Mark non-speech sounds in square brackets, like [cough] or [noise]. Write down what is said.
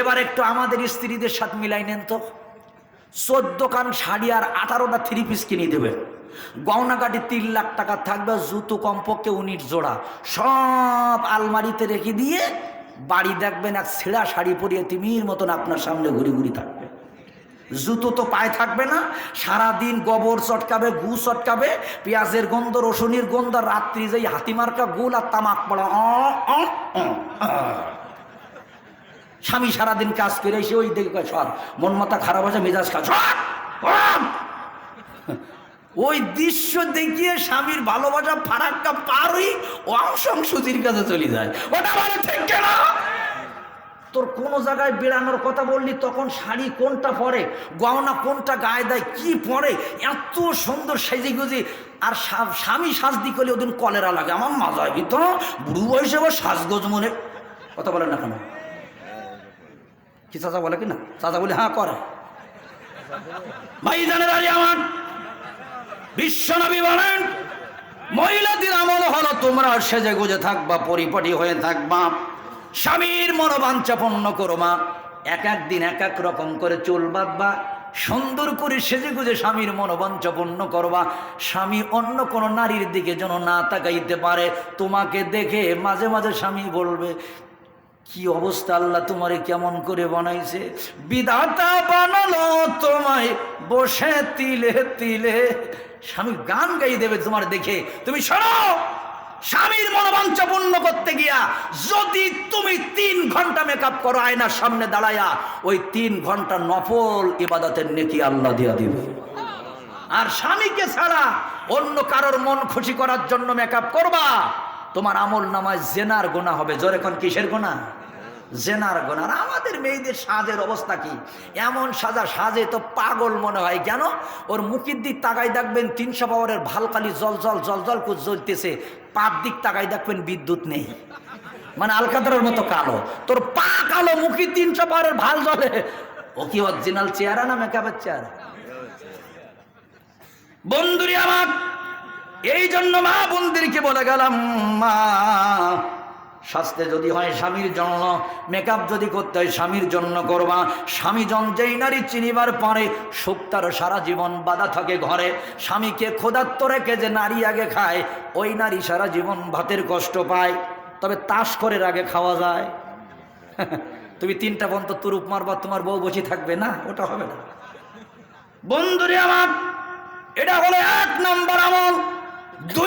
এবার একটু আমাদের স্ত্রীদের সাথে মিলাই নেন তো। চোদ্দ কান শাড়ি আর আঠারোটা থ্রি পিস কিনে দেবে। গহনাগাটি তিন লাখ টাকা থাকবে, জুতো কমপক্ষে উনিশ জোড়া। সব আলমারিতে রেখে দিয়ে বাড়ি দেখবেন এক ছেঁড়া শাড়ি পরিয়ে তিমির মতন আপনার সামনে ঘুরি ঘুরি থাকবে। জুতো তো পায়ে থাকবে না, সারাদিন গোবর চটকাবে গু চটকাবে, পেঁয়াজের গন্ধ, রসুনির গন্ধ রাত্রি যেই হাতিমার্কা গুল আর তামাক পড়া অ। স্বামী সারাদিন কাজ করে এসে ওই দেখবে সর, মন মাথা খারাপ আছে, মেজাজ কাজ ওই দৃশ্য দেখিয়ে স্বামীর ভালোবাসা ফারাক্কা পারই অংশং সুতির কাছে চলে যায়। ওটা ভালো ঠিক না তোর কোনো জায়গায় বেড়ানোর কথা বললি, তখন শাড়ি কোনটা পরে গহনা কোনটা গায়ে দেয়, কি পরে, এত সুন্দর সেজে গুজে আর স্বা- স্বামী সাজদি করলে ওদিন কলেরা লাগে, আমার মাজায় তো বুড়ো বয়সে আবার সাজগোজ মনে কথা বলেন না কেন? কি চাচা বলে কি না? চাচা বলে হ্যাঁ করে। ভাই জানে রাজি আমার বিশ্বনবী বলেন, মহিলাদের আমল হলো তোমরা সেজে গুজে থাকবা, পরিপাটি হয়ে থাকবা, স্বামীর মনোবাঞ্ছা পূর্ণ করো মা। এক এক দিন এক এক রকম করে চুল বাঁধবা, সুন্দর করে সেজে গুজে স্বামীর মনোবাঞ্ছা পূর্ণ করবা। স্বামী অন্য কোনো নারীর দিকে যেন না তাকাইতে পারে। তোমাকে দেখে মাঝে মাঝে স্বামী বলবে কি অবস্থা আল্লাহ তোমারে কেমন করে বানাইছে? বিধাতা বানালো তোমায়, বসে তিলে তিলে। স্বামী গান গাই দেবে তোমার দেখে। তুমি শোনো, স্বামীর মনোবাঞ্ছা পূর্ণ করতে গিয়া যদি তুমি তিন ঘণ্টা মেকআপ করো, আয়নার সামনে দাঁড়ায়া, ওই তিন ঘণ্টা নফল ইবাদতের নেকি আল্লাহ দিয়া দিবে। আর স্বামীকে ছাড়া অন্য কারোর মন খুশি করার জন্য মেকআপ করবা। তোমার আমল নামায় জেনার গোনা হবে। জোরে কোন কিসের গোনা? জেনার গোনা। আমাদের মেয়েদের সাজের অবস্থা কি? এমন সাজা, সাজে তো পাগল মনে হয়। কেন? ওর মুখের দিক তাকাই দেখবেন তিনশো পাওয়ারের ভালকালি জল জল জল জল জ্বলতেছে। পাপ দিক তাকাই দেখবেন বিদ্যুৎ নেই। মানে আলকাতরার মতো কালো। তোর পা কালো মুখের তিনশো পাওয়ারের ভালো জলে। ও কি অরিজিনাল চেহারা না মেকআপের চেহারা? বন্ধুরি আমার এই জন্য মা বন্ধুরকে বলে গেলাম, মা স্বাস্থ্যে যদি হয় স্বামীর জন্য মেকআপ যদি করতে হয় স্বামীর জন্য করবা। স্বামী জন যেই নারী চিনিবার পরে সুখ সারা জীবন বাধা থাকে ঘরে। স্বামীকে ক্ষুধার্ত রেখে যে নারী আগে খায়, ওই নারী সারা জীবন ভাতের কষ্ট পায়। তবে তাস করে আগে খাওয়া যায়। [laughs] তুমি তিনটা পর্যন্ত তুরুপ মারবা, তোমার বউ বসে থাকবে না, ওটা হবে না। বন্ধুরে আমার, এটা হলো এক নম্বর আমল। 너